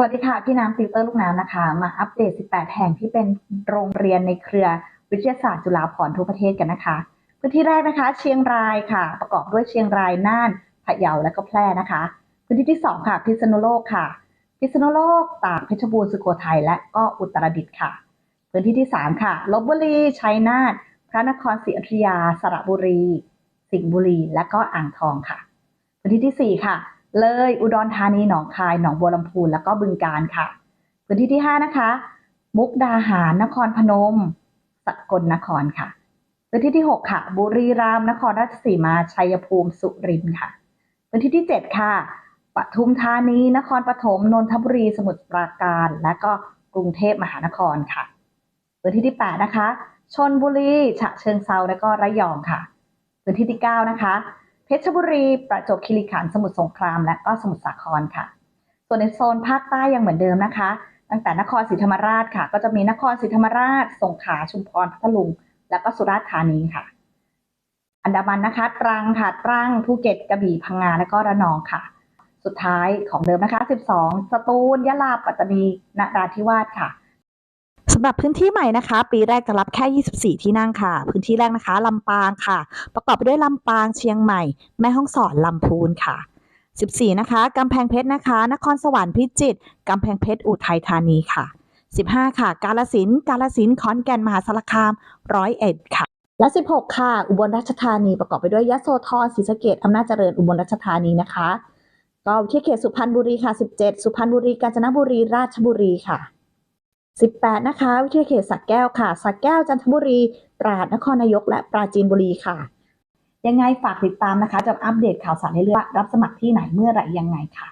วัสดีค่ะ พี่น้ำติวเตอร์ลูกน้ำนะคะ มาอัปเดต 18 แห่งที่เป็นโรงเรียนในเครือวิทยาศาสตร์จุฬาภรณ์ทั่วประเทศกันนะคะ พื้นที่แรกนะคะ เชียงรายค่ะ ประกอบด้วยเชียงรายน่านพะเยาและก็แพร่นะคะ พื้นที่ที่ 2 ค่ะ พิษณุโลกค่ะ พิษณุโลกตากเพชรบูรณ์สุโขทัยและก็อุตรดิตถ์ค่ะ พื้นที่ที่ 3 ค่ะลบบุรีชัยนาทพระนครศรีอยุธยา สระบุรี สิงห์บุรี และก็อ่างทองค่ะ พื้นที่ที่ 4 ค่ะ เลยอุดรธานีหนองคาย หนองบัวลำพูแล้วก็บึงกาฬค่ะ พื้นที่ที่ 5 นะคะ มุกดาหาร นครพนม สกลนครค่ะ พื้นที่ที่ 6 ค่ะ บุรีรัมย์นครราชสีมา ชัยภูมิ สุรินทร์ค่ะ พื้นที่ที่ 7 ค่ะ ปทุมธานี นครปฐม นนทบุรี สมุทรปราการ และก็กรุงเทพมหานครค่ะ พื้นที่ที่ 8 นะคะ ชนบุรี ฉะเชิงเซา และก็ระยองค่ะ พื้นที่ที่ 9 นะคะ เพชรบุรี ประจวบคีรีขันธ์สมุทรสงคราม และก็สมุทรสาครค่ะ ส่วนในโซนภาคใต้ยังเหมือนเดิมนะคะ ตั้งแต่นครศรีธรรมราชค่ะ ก็จะมีนครศรีธรรมราช สงขลาชุมพรพัทลุง และก็สุราษฎร์ธานีค่ะ อันดามันนะคะ ตรังค่ะตรังภูเก็ตกระบี่พังงาและก็ระนองค่ะ สุดท้ายของเดิมนะคะ 12 สตูลยะลาปัตตานีนราธิวาสค่ะำหรับพื้นที่ใหม่นะคะ ปีแรกจะรับแค่ 24 ที่นั่งค่ะ พื้นที่แรกนะคะลำปางค่ะ ประกอบไปด้วยลำปางเชียงใหม่ แม่ฮ่องสอนลำพูนค่ะ 14 นะคะกำแพงเพชรนะคะ นครสวรรค์พิจิตรกำแพงเพชรอุทัยธานีค่ะ 15 ค่ะ กาลสินกาลสินขอนแก่นมหาสารคามร้อยเอ็ดค่ะและ 16 ค่ะ อุบลราชธานีประกอบไปด้วยยะโสธรศรีสะเกษอำนาจเจริญอุบลราชธานีนะคะ ก็ที่เขตสุพรรณบุรีค่ะ 17 สุพรรณบุรีกาญจนบุรีราชบุรีค่ะ 18 นะคะ วิทยาเขตสักแก้วค่ะสักแก้วจันทบุรี ตราดนครนายก และปราจีนบุรีค่ะ ยังไงฝากติดตามนะคะ จะอัปเดตข่าวสารเรื่อยๆรับสมัครที่ไหนเมื่อไหร่ยังไงค่ะ